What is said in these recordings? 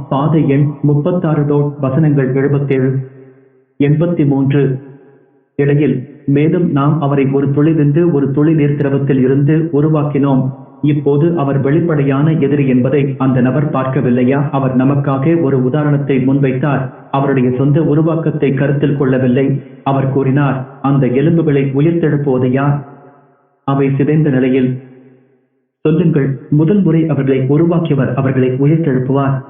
பாதை எண் முப்பத்தாறு டோட் வசனங்கள் எழுபத்தேழு. எண்பத்தி மூன்று இடையில் மேலும் நாம் அவரை ஒரு துளிவிந்து ஒரு துளி நீர்த்திரவத்தில் இருந்து உருவாக்கினோம். இப்போது அவர் வெளிப்படையான எதிரி என்பதை அந்த நபர் பார்க்கவில்லையா? அவர் நமக்காக ஒரு உதாரணத்தை முன்வைத்தார். அவருடைய சொந்த உருவாக்கத்தை கருத்தில் கொள்ளவில்லை. அவர் கூறினார் அந்த எலும்புகளை உயிர்த்தெழுப்புவது யார்? அவை சிதைந்த நிலையில் சொல்லுங்கள். முதல் முறை அவர்களை உருவாக்கியவர் அவர்களை உயிர்த்தெழுப்புவார்.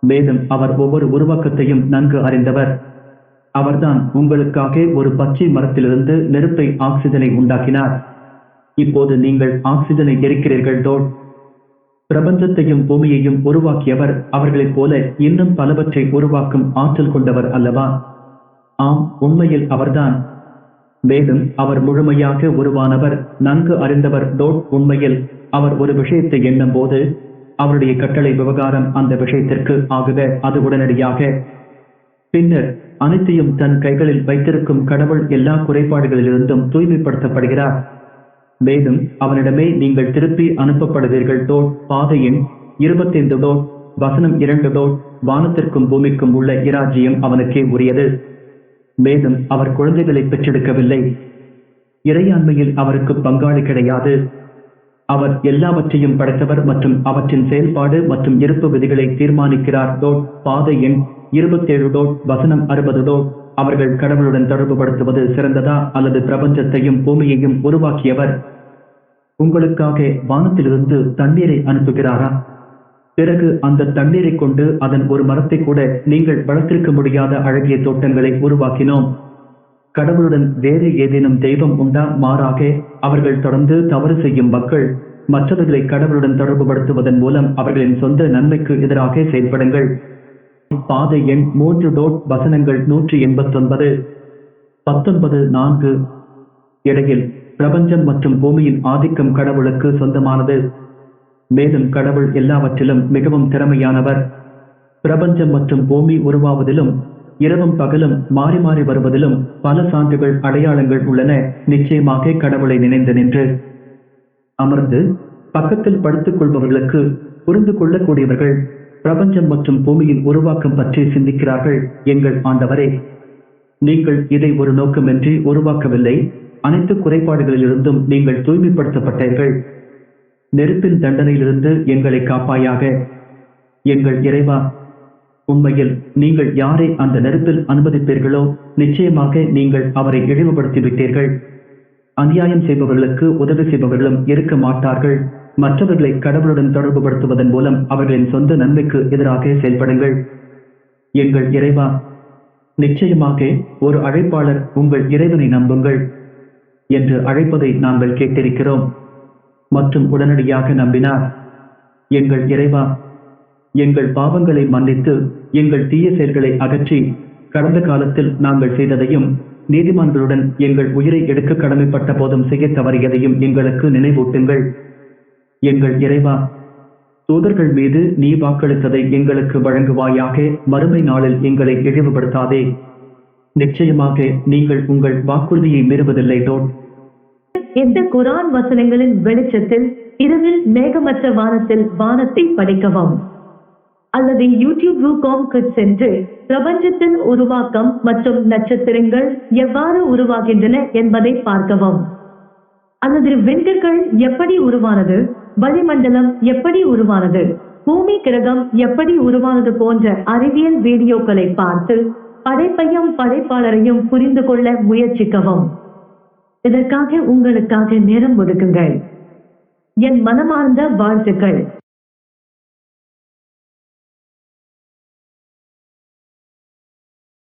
மேலும் அவர் ஒவ்வொரு உருவாக்கத்தையும் நன்கு அறிந்தவர். அவர்தான் உங்களுக்காக ஒரு பச்சை மரத்திலிருந்து நெருப்பை ஆக்சிஜனை உண்டாக்கினார். இப்போது நீங்கள் ஆக்சிஜனை எரிக்கிறீர்கள் டோட் பிரபஞ்சத்தையும் பூமியையும் உருவாக்கியவர் அவர்களைப் போல இன்னும் பலவற்றை உருவாக்கும் ஆற்றல் கொண்டவர் அல்லவா? ஆம் உண்மையில் அவர்தான். மேலும் அவர் முழுமையாக உருவானவர் நன்கு அறிந்தவர் டோட் உண்மையில் அவர் ஒரு விஷயத்தை எண்ணும் போது அவருடைய கட்டளை விவகாரம் அந்த விஷயத்திற்கு ஆகுக அது உடனடியாக பின்னர் அனைத்தையும் தன் கைகளில் வைத்திருக்கும் கடவுள் எல்லா குறைபாடுகளிலிருந்தும் தூய்மைப்படுத்தப்படுகிறார். மேலும் அவனிடமே நீங்கள் திருப்பி அனுப்பப்படுவீர்கள் டோட் பாதையின் இருபத்தைந்து டோட் வசனம் இரண்டு டோட் வானத்திற்கும் பூமிக்கும் உள்ள இராஜ்யம் அவனுக்கே உரியது. மேலும் அவர் குழந்தைகளை பெற்றெடுக்கவில்லை. இறையாண்மையில் அவருக்கு பங்காளி கிடையாது. அவர் எல்லாவற்றையும் படைத்தவர் மற்றும் அவற்றின் செயல்பாடு மற்றும் இருப்பு விதிகளை தீர்மானிக்கிறார். டோட் பாதை எண் இருபத்தேழு டோட் வசனம் அறுபது டோட் அவர்கள் கடவுளுடன் தொடர்புபடுத்துவது சிறந்ததா அல்லது பிரபஞ்சத்தையும் பூமியையும் உருவாக்கியவர்? உங்களுக்காக வானத்திலிருந்து தண்ணீரை அனுப்புகிறாரா? பிறகு அந்த தண்ணீரை கொண்டு அதன் ஒரு மரத்தை கூட நீங்கள் வளர்த்திருக்க முடியாத அழகிய தோட்டங்களை உருவாக்கினோம். கடவுளுடன் வேறு ஏதேனும் தெய்வம் உண்டா? மாறாக அவர்கள் தொடர்ந்து தவறு செய்யும் மக்கள் மற்றவர்களை கடவுளுடன் தொடர்புபடுத்துவதன் மூலம் அவர்களின் சொந்த நன்மைக்கு எதிராக செயல்படுங்கள். பாதை எண் மூன்று டோட் வசனங்கள் நூற்றி எண்பத்தொன்பது பத்தொன்பது நான்கு. இடையில் பிரபஞ்சம் மற்றும் பூமியின் ஆதிக்கம் கடவுளுக்கு சொந்தமானது. மேலும் கடவுள் எல்லாவற்றிலும் மிகவும் திறமையானவர். பிரபஞ்சம் மற்றும் பூமி உருவாவதிலும் இரவும் பகலும் மாறி மாறி வருவதிலும் பல சான்றுகள் அடையாளங்கள் உள்ளன. நிச்சயமாக கடவுளை நினைந்து நின்று. அமர்ந்து பக்கத்தில் படுத்துக் கொள்பவர்களுக்கு புரிந்து கொள்ளக்கூடியவர்கள் பிரபஞ்சம் மற்றும் பூமியின் உருவாக்கம் பற்றி சிந்திக்கிறார்கள். எங்கள் ஆண்டவரே நீங்கள் இதை ஒரு நோக்கமின்றி உருவாக்கவில்லை. அனைத்து குறைபாடுகளிலிருந்தும் நீங்கள் தூய்மைப்படுத்தப்பட்டீர்கள். நெருப்பின் தண்டனையிலிருந்து எங்களை காப்பாயாக. எங்கள் இறைவா உண்மையில் நீங்கள் யாரை அந்த நெருப்பில் அனுமதிப்பீர்களோ நிச்சயமாக நீங்கள் அவரை இழிவுபடுத்தி விட்டீர்கள் அநியாயம் செய்பவர்களுக்கு உதவி செய்பவர்களும் இருக்க மாட்டார்கள். மற்றவர்களை கடவுளுடன் தொடர்புபடுத்துவதன் மூலம் அவர்களின் சொந்த நன்மைக்கு எதிராக செயல்படுங்கள். எங்கள் இறைவா நிச்சயமாக ஒரு அழைப்பாளர் உங்கள் இறைவனை நம்புங்கள் என்று அழைப்பதை நாங்கள் கேட்டிருக்கிறோம். மற்றும் உடனடியாக நம்பினார். எங்கள் இறைவா எங்கள் பாவங்களை மன்னித்து எங்கள் தீய செயல்களை அகற்றி கடந்த காலத்தில் நாங்கள் செய்ததையும் நீதிமான்களுடன் எங்கள் உயிரை எடுக்க கடமைப்பட்ட போதும் செய்ய தவறியதையும் எங்களுக்கு நினைவூட்டுங்கள். எங்கள் இறைவா தூதர்கள் மீது நீ வாக்களித்ததை எங்களுக்கு வழங்குவாயாக மறுமை நாளில் எங்களை இழிவுபடுத்தாதே. நிச்சயமாக நீங்கள் உங்கள் வாக்குறுதியை மீறுவதில்லை டோட் இந்த குரான் வசனங்களின் வெளிச்சத்தில் இரவில் மேகமற்ற வானத்தில் வானத்தை படிக்கவும். அல்லது யூடியூப் ரூகாம்க்கு சென்று பிரபஞ்சத்தின் உருவாக்கம் மற்றும் நட்சத்திரங்கள் எவ்வாறு உருவாகின்றன என்பதை பார்க்கவும். அல்லது விண்கற்கள் எப்படி உருவானது? வளிமண்டலம் எப்படி உருவானது? பூமி கிரகம் எப்படி உருவானது போன்ற அறிவியல் வீடியோக்களை பார்த்து படைப்பையும் படைப்பாளரையும் புரிந்து கொள்ள முயற்சிக்கவும். இதற்காக உங்களுக்காக நேரம் ஒதுக்குங்கள். என் மனமார்ந்த வாழ்த்துக்கள்.